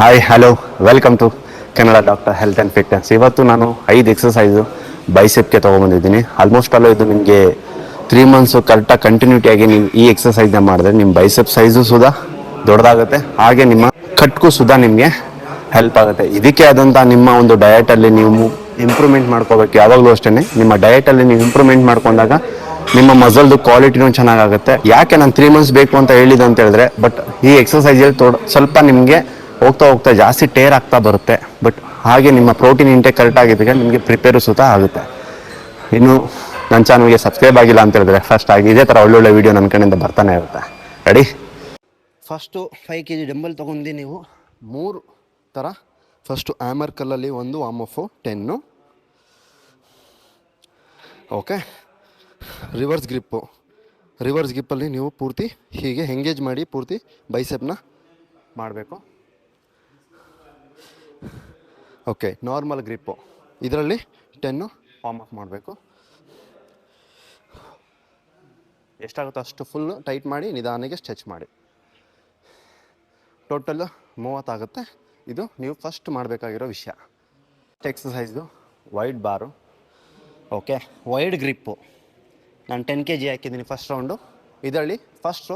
Hi hello welcome to Kannada doctor health and fitness ಇವತ್ತು ನಾನು ಐದು ಎಕ್ಸಸೈಸು ಬೈಸೆಪ್ಗೆ ತೊಗೊಂಬಂದಿದ್ದೀನಿ ಆಲ್ಮೋಸ್ಟ್ ಅಲ್ಲ ಇದು ನಿಮಗೆ ತ್ರೀ ಮಂತ್ಸು ಕರೆಕ್ಟಾಗಿ ಕಂಟಿನ್ಯೂಟಿಯಾಗಿ ನೀವು ಈ ಎಕ್ಸಸೈಸ್ನ ಮಾಡಿದ್ರೆ ನಿಮ್ಮ ಬೈಸೆಪ್ ಸೈಜು ಸುದ ದೊಡ್ಡದಾಗುತ್ತೆ. ಹಾಗೆ ನಿಮ್ಮ ಕಟ್ಗೂ ಸುದ ನಿಮಗೆ ಹೆಲ್ಪ್ ಆಗುತ್ತೆ. ಇದಕ್ಕೆ ಆದಂಥ ನಿಮ್ಮ ಒಂದು ಡಯಟಲ್ಲಿ ನೀವು ಇಂಪ್ರೂವ್ಮೆಂಟ್ ಮಾಡ್ಕೋಬೇಕು ಯಾವಾಗಲೂ ಅಷ್ಟೇ ನಿಮ್ಮ ಡಯಟಲ್ಲಿ ನೀವು ಇಂಪ್ರೂವ್ಮೆಂಟ್ ಮಾಡ್ಕೊಂಡಾಗ ನಿಮ್ಮ ಮಸಲ್ದು ಕ್ವಾಲಿಟಿನೂ ಚೆನ್ನಾಗಾಗುತ್ತೆ. ಯಾಕೆ ನಾನು ತ್ರೀ ಮಂತ್ಸ್ ಬೇಕು ಅಂತ ಹೇಳಿದೆ ಅಂತ ಹೇಳಿದ್ರೆ ಬಟ್ ಈ ಎಕ್ಸಸೈಸಲ್ಲಿ ತೋಡ ಸ್ವಲ್ಪ ನಿಮಗೆ ಹೋಗ್ತಾ ಹೋಗ್ತಾ ಜಾಸ್ತಿ ಟೇರ್ ಆಗ್ತಾ ಬರುತ್ತೆ. ಬಟ್ ಹಾಗೆ ನಿಮ್ಮ ಪ್ರೋಟೀನ್ ಇಂಟೇಕ್ ಕರೆಕ್ಟ್ ನಿಮಗೆ ಪ್ರಿಪೇರು ಸುತ ಆಗುತ್ತೆ. ಇನ್ನು ನನ್ನ ಚಾನಲ್ಗೆ ಸಬ್ಸ್ಕ್ರೈಬ್ ಆಗಿಲ್ಲ ಅಂತ ಹೇಳಿದ್ರೆ ಫಸ್ಟ್ ಆಗಿ ಇದೇ ಥರ ಒಳ್ಳೊಳ್ಳೆ ವೀಡಿಯೋ ನನ್ನ ಕಡೆಯಿಂದ ಬರ್ತಾನೆ ಇರುತ್ತೆ. Ready first five K G dumbbell ತೊಗೊಂಡು ನೀವು ಮೂರು ಥರ ಫಸ್ಟು ಆಮರ್ ಕಲ್ಲಲ್ಲಿ ಒಂದು warm up ten okay reverse grip reverse ಗ್ರಿಪ್ಪಲ್ಲಿ ನೀವು ಪೂರ್ತಿ ಹೀಗೆ ಎಂಗೇಜ್ ಮಾಡಿ ಪೂರ್ತಿ ಬೈಸೆಪ್ನ ಮಾಡಬೇಕು. ಓಕೆ ನಾರ್ಮಲ್ ಗ್ರಿಪ್ಪು ಇದರಲ್ಲಿ ಟೆನ್ನು ವಾರ್ಮ್ ಅಪ್ ಮಾಡಬೇಕು. ಎಷ್ಟಾಗುತ್ತೋ ಅಷ್ಟು ಫುಲ್ಲು ಟೈಟ್ ಮಾಡಿ, ನಿಧಾನಕ್ಕೆ ಸ್ಟ್ರೆಚ್ ಮಾಡಿ. ಟೋಟಲ್ ಮೂವತ್ತಾಗುತ್ತೆ ಇದು ನೀವು ಫಸ್ಟ್ ಮಾಡಬೇಕಾಗಿರೋ ವಿಷಯ. Exercise wide bar okay wide grip ನಾನು ಟೆನ್ ಕೆ ಜಿ ಹಾಕಿದ್ದೀನಿ ಫಸ್ಟ್ ರೌಂಡು ಇದರಲ್ಲಿ ಫಸ್ಟು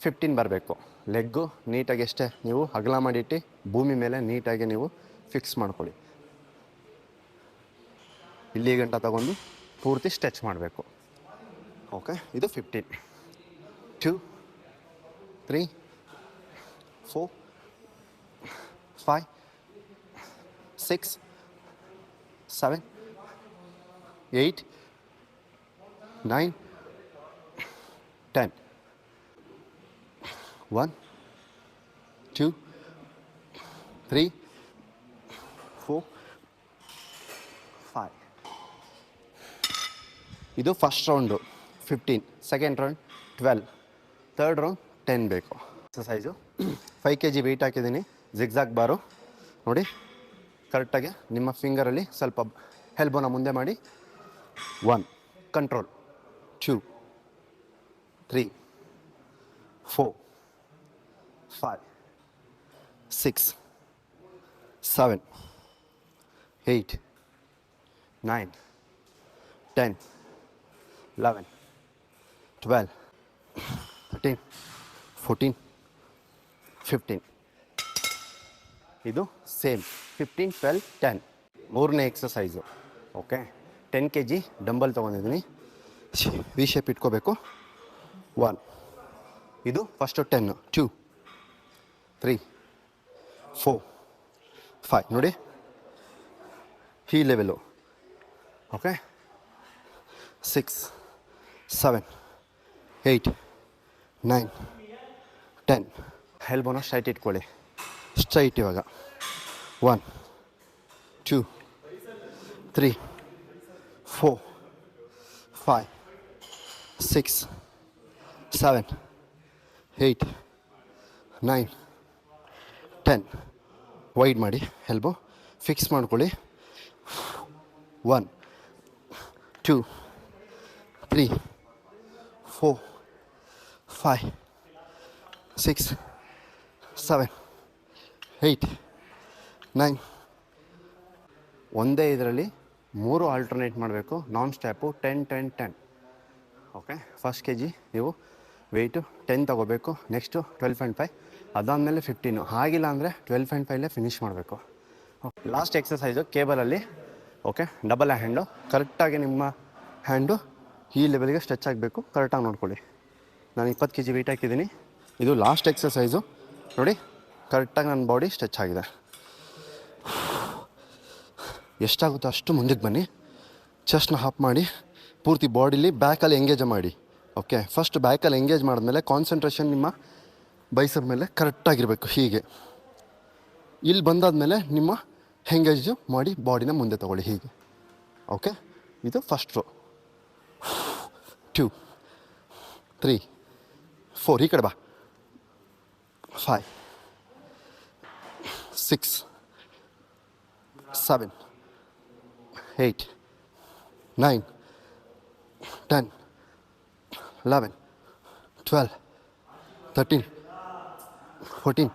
ಫಿಫ್ಟೀನ್ ಬರಬೇಕು. ಲೆಗ್ಗು ನೀಟಾಗಿ ಎಷ್ಟೇ ನೀವು ಅಗಲ ಮಾಡಿಟ್ಟು ಭೂಮಿ ಮೇಲೆ ನೀಟಾಗಿ ನೀವು ಫಿಕ್ಸ್ ಮಾಡ್ಕೊಳ್ಳಿ. ಇಲ್ಲಿ ಗಂಟ ತಗೊಂಡು ಪೂರ್ತಿ ಸ್ಟ್ರೆಚ್ ಮಾಡಬೇಕು. ಓಕೆ ಇದು fifteen two three four five six seven eight nine ten one two three four five ಇದು first round fifteen second round twelve third round ten ಬೇಕು. Exercise five K G weight ಹಾಕಿದ್ದೀನಿ. Zigzag bar ನೋಡಿ ಕರೆಕ್ಟಾಗಿ ನಿಮ್ಮ ಫಿಂಗರಲ್ಲಿ ಸ್ವಲ್ಪ ಹೆಲ್ಬೋನ ಮುಂದೆ ಮಾಡಿ. One control two three four five six seven eight nine ten eleven twelve thirteen fourteen fifteen ಇದು ಸೇಮ್ ಫಿಫ್ಟೀನ್ ಟ್ವೆಲ್ ಟೆನ್ ಮೂರನೇ exercise okay ten K G dumbbell ತೊಗೊಂಡಿದ್ದೀನಿ. ವಿ ಶೇಪ್ ಇಟ್ಕೋಬೇಕು. ಒನ್ ಇದು first ten two three four five ನೋಡಿ. ಈ level okay six seven eight nine ten ಹೆಲ್ಬೋನ straight ಇಟ್ಕೊಳ್ಳಿ straight ಇವಾಗ. One two three four five six seven eight nine ten wide ಮಾಡಿ. Elbow fix ಮಾಡ್ಕೊಳ್ಳಿ. One two three four five six seven eight nine ಒಂದೇ ಇದರಲ್ಲಿ ಮೂರು alternate ಮಾಡಬೇಕು. Nonstop ten ten ten okay first K G ನೀವು weight ten ತೊಗೋಬೇಕು next twelve point five ಅದಾದಮೇಲೆ fifteen ಆಗಿಲ್ಲ ಅಂದರೆ ಟ್ವೆಲ್ ಪಾಯಿಂಟ್ ಫೈವ್ಲೇ ಫಿನಿಷ್ ಮಾಡಬೇಕು. ಲಾಸ್ಟ್ ಎಕ್ಸಸೈಸು ಕೇಬಲಲ್ಲಿ ಓಕೆ ಡಬಲ್ ಹ್ಯಾಂಡು ಕರೆಕ್ಟಾಗಿ ನಿಮ್ಮ ಹ್ಯಾಂಡು ಈ ಲೆವೆಲ್ಗೆ ಸ್ಟ್ರೆಚ್ ಆಗಬೇಕು. ಕರೆಕ್ಟಾಗಿ ನೋಡ್ಕೊಳ್ಳಿ. ನಾನು ಇಪ್ಪತ್ತು ಕೆ ಜಿ ವೆಯ್ಟ್ ಹಾಕಿದ್ದೀನಿ. ಇದು ಲಾಸ್ಟ್ ಎಕ್ಸಸೈಸು ನೋಡಿ ಕರೆಕ್ಟಾಗಿ ನನ್ನ ಬಾಡಿ ಸ್ಟ್ರೆಚ್ ಆಗಿದೆ. ಎಷ್ಟಾಗುತ್ತೋ ಅಷ್ಟು ಮುಂದಕ್ಕೆ ಬನ್ನಿ. ಚೆಸ್ಟ್ನ ಹಾಪ್ ಮಾಡಿ. ಪೂರ್ತಿ ಬಾಡಿಲಿ ಬ್ಯಾಕಲ್ಲಿ ಎಂಗೇಜ್ ಮಾಡಿ. ಓಕೆ ಫಸ್ಟ್ ಬ್ಯಾಕಲ್ಲಿ ಎಂಗೇಜ್ ಮಾಡಿದ್ಮೇಲೆ ಕಾನ್ಸಂಟ್ರೇಷನ್ ನಿಮ್ಮ ಬೈಸರ್ ಮೇಲೆ ಕರೆಕ್ಟಾಗಿರಬೇಕು ಹೀಗೆ. ಇಲ್ಲಿ ಬಂದಾದಮೇಲೆ ನಿಮ್ಮ ಎಂಗೇಜು ಮಾಡಿ ಬಾಡಿನ ಮುಂದೆ ತಗೊಳ್ಳಿ. ಹೀಗೆ. ಓಕೆ ಇದು first row two three four ಈ ಕಡೆ ಬಾ. Five six seven eight nine ten eleven twelve thirteen fourteen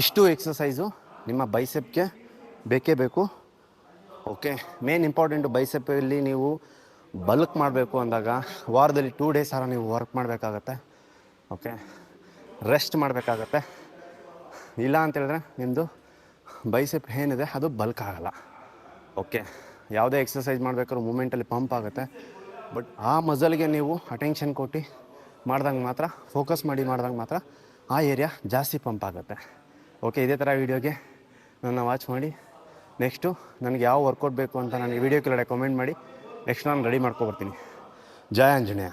ಇಷ್ಟು ಎಕ್ಸಸೈಸು ನಿಮ್ಮ ಬೈಸೆಪ್ಗೆ ಬೇಕೇ ಬೇಕು. ಓಕೆ ಮೇನ್ ಇಂಪಾರ್ಟೆಂಟು ಬೈಸೆಪ್ಪಲ್ಲಿ ನೀವು ಬಲ್ಕ್ ಮಾಡಬೇಕು ಅಂದಾಗ ವಾರದಲ್ಲಿ ಟೂ ಡೇಸ್ ಆರ ನೀವು ವರ್ಕ್ ಮಾಡಬೇಕಾಗತ್ತೆ. ಓಕೆ ರೆಸ್ಟ್ ಮಾಡಬೇಕಾಗತ್ತೆ. ಇಲ್ಲ ಅಂತೇಳಿದ್ರೆ ನಿಮ್ಮದು ಬೈಸೆಪ್ ಏನಿದೆ ಅದು ಬಲ್ಕ್ ಆಗಲ್ಲ. ಓಕೆ ಯಾವುದೇ ಎಕ್ಸಸೈಸ್ ಮಾಡಬೇಕಾದ್ರೂ ಮೂಮೆಂಟಲ್ಲಿ ಪಂಪ್ ಆಗುತ್ತೆ. ಬಟ್ ಆ ಮಸಲ್ಗೆ ನೀವು ಅಟೆನ್ಷನ್ ಕೊಟ್ಟು ಮಾಡ್ದಂಗೆ ಮಾತ್ರ ಫೋಕಸ್ ಮಾಡಿ ಮಾಡ್ದಂಗೆ ಮಾತ್ರ ಆ ಏರಿಯಾ ಜಾಸ್ತಿ ಪಂಪ್ ಆಗುತ್ತೆ. ಓಕೆ ಇದೇ ಥರ ವೀಡಿಯೋಗೆ ನನ್ನ ವಾಚ್ ಮಾಡಿ. ನೆಕ್ಸ್ಟು ನನಗೆ ಯಾವ ವರ್ಕೌಟ್ ಬೇಕು ಅಂತ ನನಗೆ ವೀಡಿಯೋ ಕೆಳಗಡೆ ಕಮೆಂಟ್ ಮಾಡಿ. ನೆಕ್ಸ್ಟ್ ನಾನು ರೆಡಿ ಮಾಡ್ಕೊಬರ್ತೀನಿ. ಜಯ ಆಂಜನೇಯ.